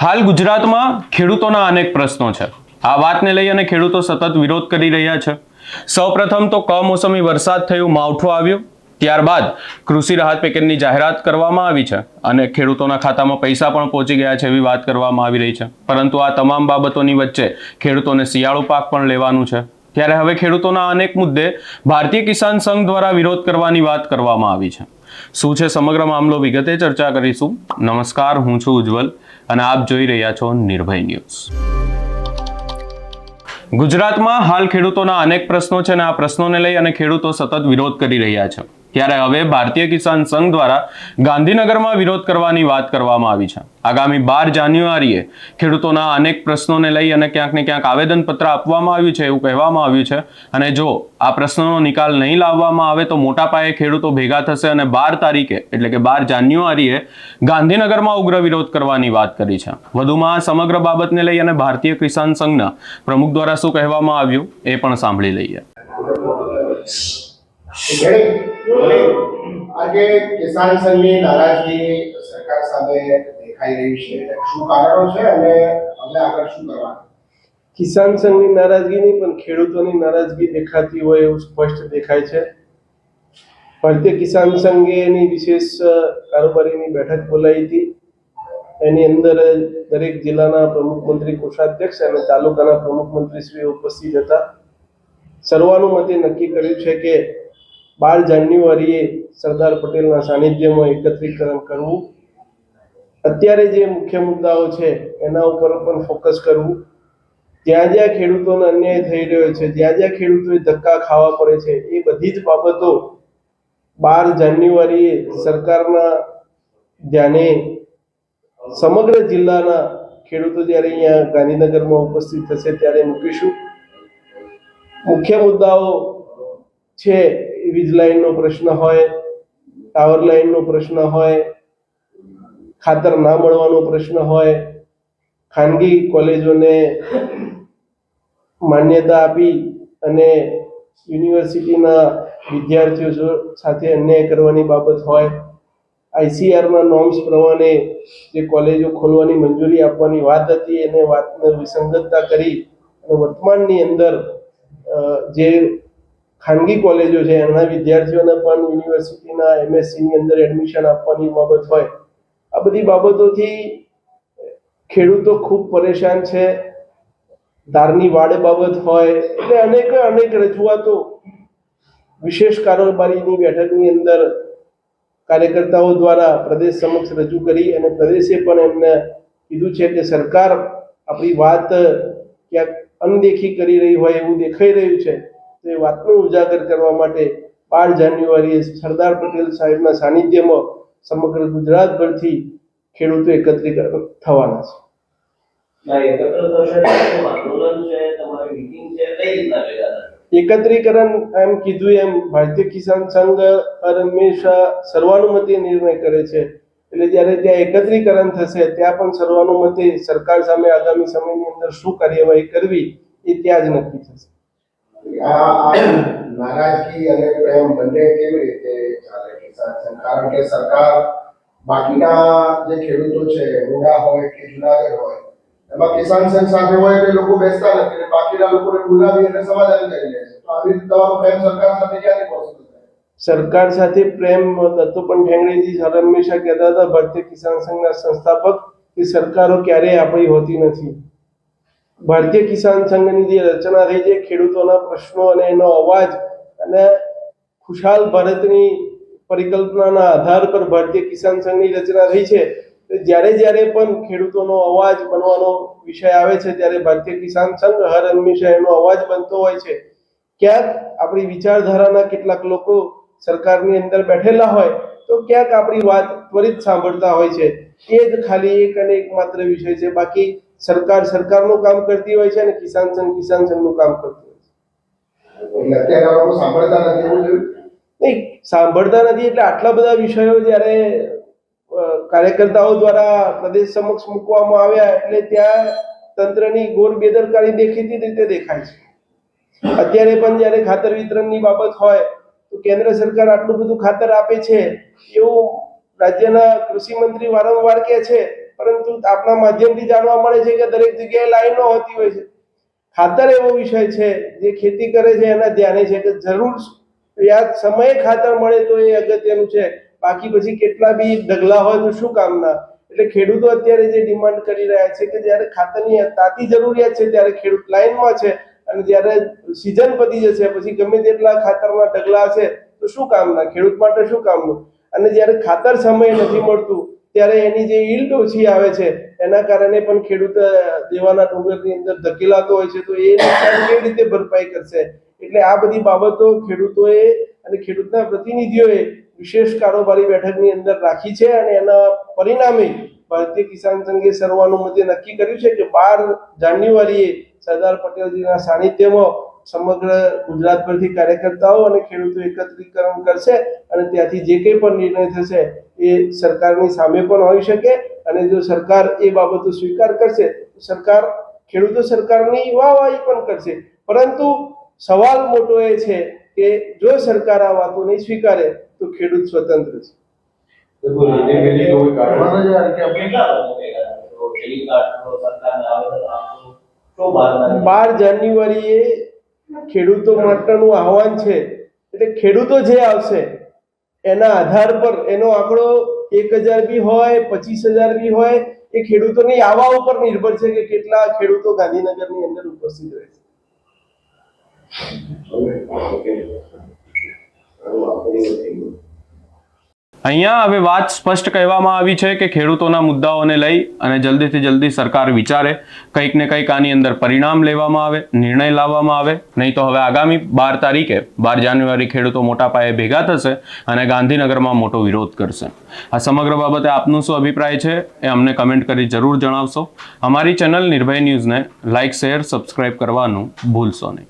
હાલ ગુજરાતમાં ખેડૂતોના અનેક પ્રશ્નો છે. આ વાતને લઈ અને ખેડૂતો સતત વિરોધ કરી રહ્યા છે. સૌપ્રથમ તો કમોસમી વરસાદ થયું, માવઠું આવ્યું. ત્યારબાદ કૃષિ રાહત પેકેજની જાહેરાત કરવામાં આવી છે અને ખેડૂતોના ખાતામાં પૈસા પણ પહોંચી ગયા છે એવી વાત કરવામાં આવી રહી છે. પરંતુ આ તમામ બાબતોની વચ્ચે ખેડૂતોને શિયાળુ પાક પણ લેવાનું છે. ત્યારે હવે ખેડૂતોના અનેક મુદ્દે ભારતીય કિસાન સંઘ દ્વારા વિરોધ કરવાની વાત કરવામાં આવી છે. શું છે સમગ્ર મામલો વિગતે ચર્ચા કરીશું. નમસ્કાર, હું છું ઉજ્જવલ. અને આપ જોઈ રહ્યા છો નિર્ભય ન્યૂઝ. ગુજરાતમાં હાલ ખેડૂતોના અનેક પ્રશ્નો છે અને આ પ્રશ્નોને લઈ અને ખેડૂતો સતત વિરોધ કરી રહ્યા છે. ત્યારે હવે ભારતીય કિસાન સંઘ દ્વારા ગાંધીનગરમાં વિરોધ કરવાની વાત કરવામાં આવી છે. આગામી બાર જાન્યુઆરીએ ખેડૂતોના અનેક પ્રશ્નોને લઈ અને ક્યાંક ને ક્યાંક આવેદનપત્ર આપવામાં આવ્યું છે એવું કહેવામાં આવ્યું છે. અને જો આ પ્રશ્નોનો નિકાલ નહીં લાવવામાં આવે તો મોટા પાયે ખેડૂતો ભેગા થશે અને બાર તારીખે, એટલે કે બાર જાન્યુઆરીએ ગાંધીનગરમાં ઉગ્ર વિરોધ કરવાની વાત કરી છે. વધુમાં સમગ્ર બાબતને લઈ અને ભારતીય કિસાન સંઘના પ્રમુખ દ્વારા શું કહેવામાં આવ્યું એ પણ સાંભળી લઈએ. આજે કિસાન સંઘની નારાજગી સરકાર સામે દેખાઈ રહી છે. શું કારણો છે અને હવે આગળ શું કરવાનું? કિસાન સંઘની નારાજગી નહીં પણ ખેડૂતોની નારાજગી દેખાતી હોય એવું સ્પષ્ટ દેખાય છે. ભારતીય કિસાન સંઘે એની વિશેષ કારોબારીની બેઠક બોલાવી હતી. એની અંદર દરેક જિલ્લાના પ્રમુખ મંત્રી કોષાધ્યક્ષ અને તાલુકાના પ્રમુખ મંત્રીશ્રી ઉપસ્થિત હતા. સર્વાનુમતે નક્કી કર્યું છે કે બાર જાન્યુઆરીએ સરદાર પટેલના સાનિધ્યમાં એકત્રીકરણ કરવું. અત્યારે જે મુખ્ય મુદ્દાઓ છે, એના ઉપર પણ ફોકસ કરવું. જ્યાં જ્યાં ખેડૂતોને અન્યાય થઈ રહ્યો છે, જ્યાં જ્યાં ખેડૂતોએ ધક્કા ખાવા પડે છે, એ બધી જ બાબતો બાર જાન્યુઆરીએ સરકારના ધ્યાને સમગ્ર જિલ્લાના ખેડૂતો જ્યારે અહીંયા ગાંધીનગરમાં ઉપસ્થિત થશે ત્યારે મૂકીશું. મુખ્ય મુદ્દાઓ છે વીજ લાઈનનો પ્રશ્ન હોય, ટાવર લાઈનનો પ્રશ્ન હોય, ખાતર ના મળવાનો પ્રશ્ન હોય, ખાનગી કોલેજોને માન્યતા આપી અને યુનિવર્સિટીના વિદ્યાર્થીઓ સાથે અન્યાય કરવાની બાબત હોય આઈસીઆરના નોર્મ્સ પ્રમાણે જે કોલેજો ખોલવાની મંજૂરી આપવાની વાત હતી એને વાતને વિસંગતતા કરી અને વર્તમાનની અંદર જે ખાનગી કોલેજો છે, એના વિદ્યાર્થીઓને પણ યુનિવર્સિટીના એમએસસીની અંદર એડમિશન આપવાની બાબત હોય. આ બધી બાબતોથી ખેડૂતો ખૂબ પરેશાન છે. ધારની વાડ બાબત હોય, એટલે અનેક અનેક રજૂઆતો વિશેષ કારોબારીની બેઠકની અંદર કાર્યકર્તાઓ દ્વારા પ્રદેશ સમક્ષ રજૂ કરી અને પ્રદેશે પણ એમને કીધું છે કે સરકાર આપણી વાત ક્યાંક અનદેખી કરી રહી હોય એવું દેખાઈ રહ્યું છે. તો વાતનું ઉજાગર કરવા માટે બાર જાન્યુઆરીએ સરદાર પટેલ સાહેબના સાનિધ્યમાં સમગ્ર ગુજરાતભરથી ખેડૂતો એકત્રીકરણ થવાના છે. એકત્રીકરણ એમ કીધું એમ ભારતીય કિસાન સંઘ હંમેશા સર્વાનુમતે નિર્ણય કરે છે. એટલે જ્યારે ત્યાં એકત્રીકરણ થશે ત્યાં પણ સર્વાનુમતે સરકાર સામે આગામી સમયની અંદર શું કાર્યવાહી કરવી એ ત્યાં જ નક્કી થશે. નારાજગી અને પ્રેમ બંને કેવી રીતે ચાલે છે કારણ કે સરકાર બાકીના જે ખેડૂતો છે ઊંડા હોય કે જુનાગઢ હોય, એમાં કિસાન સંઘ સાથે હોય તે લોકો બેસતા નથી બાકીના લોકોને બોલાવી અને સમાધાન કરી લે છે. તો આવી રીતે તમારો પ્રેમ સરકાર સાથે ક્યારે પહોંચતો સરકાર સાથે પ્રેમ દત્તોપન ઠેંગડીજી હર હંમેશા કહેતા હતા ભારતીય કિસાન સંઘના સંસ્થાપક કે સરકારો ક્યારેય આપણી હોતી નથી. ભારતીય કિસાન સંઘની જે રચના થઈ છે, ખેડૂતોના પ્રશ્નો અને એનો અવાજ અને ખુશાલ ભારતની પરિકલ્પનાના આધાર પર ભારતીય કિસાન સંઘની રચના થઈ છે જ્યારે જ્યારે પણ ખેડૂતોનો અવાજ બનવાનો વિષય આવે છે, ત્યારે ભારતીય કિસાન સંઘ હર હંમેશા એનો અવાજ બનતો હોય છે. ક્યાંક આપણી વિચારધારાના કેટલાક લોકો સરકારની અંદર બેઠેલા હોય, તો ક્યાંક આપણી વાત ત્વરિત સાંભળતા હોય છે. એ જ ખાલી એક અને એક માત્ર વિષય છે. બાકી સરકાર સરકારનું કામ કરતી હોય છે અને કિસાન સંઘ કિસાન સંઘનું કામ કરતી હોય છે. સાંભળતા નથી નહીં સાંભળતા નથી એટલે આટલા બધા વિષયો જ્યારે કાર્યકર્તાઓ દ્વારા પ્રદેશ સમક્ષ મૂકવામાં આવ્યા એટલે ત્યાં તંત્રની ગોર બેદરકારી દેખીતી રીતે દેખાય છે. અત્યારે પણ જ્યારે ખાતર વિતરણની બાબત હોય તો કેન્દ્ર સરકાર આટલું બધું ખાતર આપે છે એવું રાજ્યના કૃષિ મંત્રી વારંવાર કહે છે પરંતુ આપણા માધ્યમથી જાણવા મળે છે કે દરેક જગ્યાએ લાઈનો હોતી હોય છે. ખાતર એવો વિષય છે જે ખેતી કરે છે, એના ધ્યાને છે કે જરૂર યાદ સમયે ખાતર મળે તો એ અગત્યનું છે. બાકી પછી કેટલા બી ડગલા હોય તો શું કામના? એટલે ખેડૂતો અત્યારે જે ડિમાન્ડ કરી રહ્યા છે કે જ્યારે ખાતરની તાતી જરૂરિયાત છે ત્યારે ખેડૂત લાઈનમાં છે અને જ્યારે સિઝન પતી જશે, પછી ગમે તેટલા ખાતરમાં ડગલા હશે તો શું કામના? ખેડૂત માટે શું કામનું? અને જ્યારે ખાતર સમયે નથી મળતું ત્યારે એની જે ઈલ્ડ ઓછી આવે છે, એના કારણે પણ ખેડૂત દેવાના ડુંગરની અંદર ધકેલાતો હોય છે, તો એ નુકસાન કેવી રીતે ભરપાઈ કરશે? એટલે આ બધી બાબતો ખેડૂતોએ અને ખેડૂતના પ્રતિનિધિઓએ વિશેષ કારોબારી બેઠકની અંદર રાખી છે અને એના પરિણામે ભારતીય કિસાન સંઘે સર્વાનુમતે નક્કી કર્યું છે કે બાર જાન્યુઆરીએ સરદાર પટેલજીના સાનિધ્યમાં સમગ્ર ગુજરાત પરથી કાર્યકર્તાઓ અને ખેડૂતો એકત્રીકરણ કરશે અને ત્યાંથી જે કંઈ પણ નિર્ણય થશે એ સરકારની સામે પણ હોઈ શકે અને જો સરકાર એ બાબતો સ્વીકાર કરશે તો સરકાર ખેડૂતો સરકારની વાહવાહી પણ કરશે. પરંતુ સવાલ મોટો એ છે કે જો સરકાર આ વાતો નહીં સ્વીકારે તો ખેડૂત સ્વતંત્ર છે. બાર જાન્યુઆરીએ ખેડૂતો માટેનું આહવાન છે. એટલે ખેડૂતો જે આવશે, એના આધાર પર એનો આંકડો એક હજાર બી હોય, પચીસ હજાર બી હોય, એ ખેડૂતોની આવા ઉપર નિર્ભર છે કે કેટલા ખેડૂતો ગાંધીનગરની અંદર ઉપસ્થિત રહે છે. અહીંયા હવે વાત સ્પષ્ટ કહેવામાં આવી છે કે ખેડૂતોના મુદ્દાઓને લઈ અને જલ્દીથી જલ્દી સરકાર વિચારે, કંઈક ને કંઈક આની અંદર પરિણામ લેવામાં આવે, નિર્ણય લાવવામાં આવે. નહીં તો હવે આગામી બાર તારીખે, બાર જાન્યુઆરી ખેડૂતો મોટા પાયે ભેગા થશે અને ગાંધીનગરમાં મોટો વિરોધ કરશે. આ સમગ્ર બાબતે આપનું શું અભિપ્રાય છે એ અમને કમેન્ટ કરી જરૂર જણાવશો. અમારી ચેનલ નિર્ભય ન્યૂઝને લાઇક શેર, સબસ્ક્રાઇબ કરવાનું ભૂલશો નહીં.